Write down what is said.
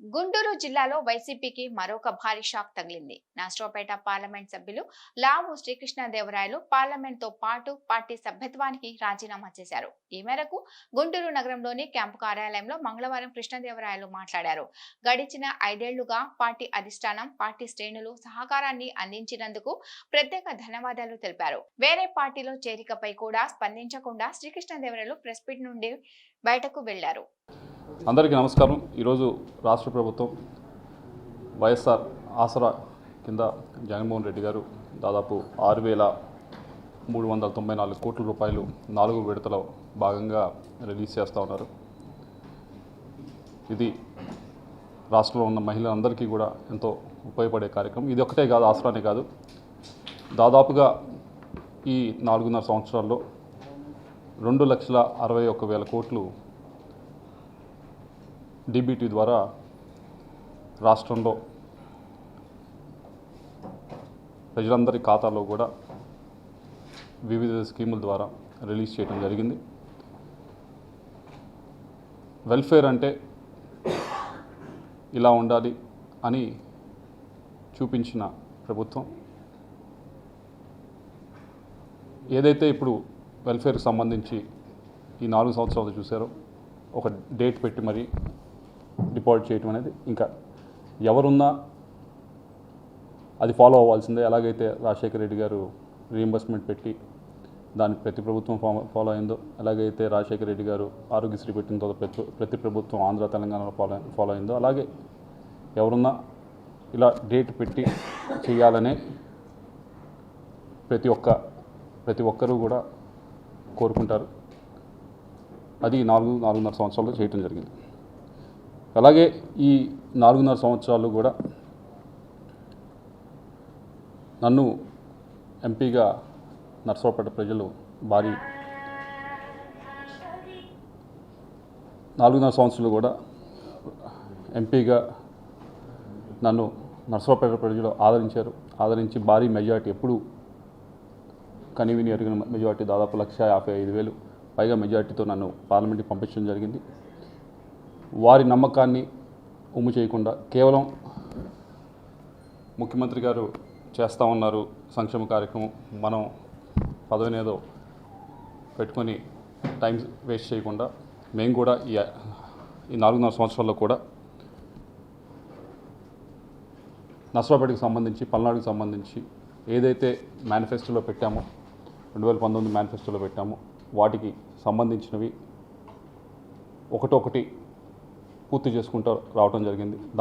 గుంటూరు జిల్లాలో వైసీపీకి మరొక భారీ షాక్ తగిలింది. నష్టపేట పార్లమెంట్ సభ్యులు లావు శ్రీకృష్ణదేవరాయలు పార్లమెంట్తో పాటు పార్టీ సభ్యత్వానికి రాజీనామా చేశారు. ఈ మేరకు గుంటూరు నగరంలోని క్యాంపు కార్యాలయంలో మంగళవారం కృష్ణదేవరాయలు మాట్లాడారు. గడిచిన ఐదేళ్ళుగా పార్టీ అధిష్టానం పార్టీ శ్రేణులు సహకారాన్ని అందించినందుకు ప్రత్యేక ధన్యవాదాలు తెలిపారు. వేరే పార్టీలో చేరికపై కూడా స్పందించకుండా శ్రీకృష్ణదేవరాయలు ప్రెస్ మీట్ నుండి బయటకు వెళ్ళారు. అందరికీ నమస్కారం. ఈరోజు రాష్ట్ర ప్రభుత్వం వైఎస్ఆర్ ఆసరా కింద జగన్మోహన్ రెడ్డి గారు దాదాపు ఆరు వేల మూడు వందల తొంభై నాలుగు కోట్ల రూపాయలు నాలుగు విడతలో భాగంగా రిలీజ్ చేస్తూ ఉన్నారు. ఇది రాష్ట్రంలో ఉన్న మహిళలందరికీ కూడా ఎంతో ఉపయోగపడే కార్యక్రమం. ఇది ఒకటే కాదు ఆసరానే కాదు. దాదాపుగా ఈ నాలుగున్నర సంవత్సరాల్లో రెండు లక్షల అరవై ఒక్క వేల కోట్లు డీబీటీ ద్వారా రాష్ట్రంలో ప్రజలందరి ఖాతాలో కూడా వివిధ స్కీముల ద్వారా రిలీజ్ చేయడం జరిగింది. వెల్ఫేర్ అంటే ఇలా ఉండాలి అని చూపించిన ప్రభుత్వం. ఏదైతే ఇప్పుడు వెల్ఫేర్కి సంబంధించి ఈ నాలుగు సంవత్సరాలు చూసారో ఒక డేట్ పెట్టి మరి డిపాజిట్ చేయటం అనేది ఇంకా ఎవరున్నా అది ఫాలో అవ్వాల్సిందే. ఎలాగైతే రాజశేఖర రెడ్డి గారు రీఎంబర్స్మెంట్ పెట్టి దాన్ని ప్రతి ప్రభుత్వం ఫాలో అయిందో ఎలాగైతే రాజశేఖర రెడ్డి గారు ఆరోగ్యశ్రీ పెట్టిన తర్వాత ప్రతి ప్రతి ప్రభుత్వం ఆంధ్ర తెలంగాణలో ఫాలో ఫాలో అయిందో అలాగే ఎవరున్నా ఇలా డేట్ పెట్టి చేయాలనే ప్రతి ఒక్క ప్రతి ఒక్కరూ కూడా కోరుకుంటారు. అది నాలుగు నాలుగున్నర సంవత్సరాలు చేయటం జరిగింది. అలాగే ఈ నాలుగున్నర సంవత్సరాలు కూడా నన్ను ఎంపీగా నర్సరావుపేట ప్రజలు భారీ నాలుగున్నర సంవత్సరాలు కూడా ఎంపీగా నన్ను నర్సరావుపేట ప్రజలు ఆదరించారు. ఆదరించి భారీ మెజార్టీ ఎప్పుడు కనివిని ఎరిగిన మెజార్టీ దాదాపు లక్ష యాభై ఐదు వేలు పైగా మెజార్టీతో నన్ను పార్లమెంట్కి పంపించడం జరిగింది. వారి నమ్మకాన్ని ఉమ్ము చేయకుండా కేవలం ముఖ్యమంత్రి గారు చేస్తూ ఉన్నారు సంక్షేమ కార్యక్రమం మనం పదవినేదో పెట్టుకొని టైం వేస్ట్ చేయకుండా మేము కూడా ఈ ఈ నాలుగున్నర సంవత్సరాల్లో కూడా నర్సరాపేటకు సంబంధించి పల్నాడుకి సంబంధించి ఏదైతే మేనిఫెస్టోలో పెట్టామో రెండు వేల పంతొమ్మిది మేనిఫెస్టోలో పెట్టామో వాటికి సంబంధించినవి ఒకటొకటి పూర్తి చేసుకుంటూ రావడం జరిగింది. దాంట్లో